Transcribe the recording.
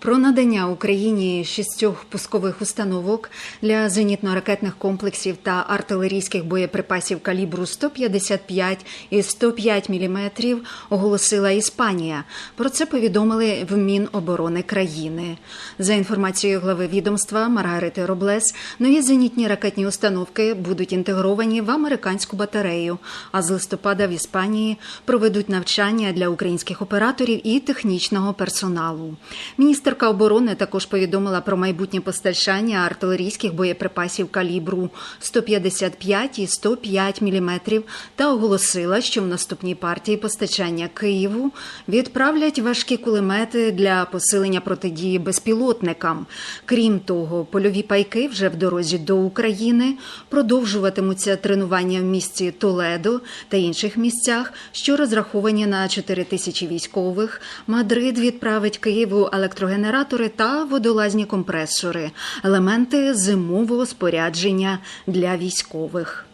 Про надання Україні шістьох пускових установок для зенітно-ракетних комплексів та артилерійських боєприпасів калібру 155 і 105 мм оголосила Іспанія. Про це повідомили в Міноборони країни. За інформацією глави відомства Маргарити Роблес, нові зенітні ракетні установки будуть інтегровані в американську батарею. А з листопада в Іспанії проведуть навчання для українських операторів і технічного персоналу. Міністерка оборони також повідомила про майбутнє постачання артилерійських боєприпасів калібру 155 і 105 мм та оголосила, що в наступній партії постачання Києву відправлять важкі кулемети для посилення протидії безпілотникам. Крім того, польові пайки вже в дорозі до України продовжуватимуться тренування в місті Толедо та інших місцях, що розраховані на 4 тисячі військових. Мадрид відправить Києву електрогенератори та водолазні компресори, елементи зимового спорядження для військових.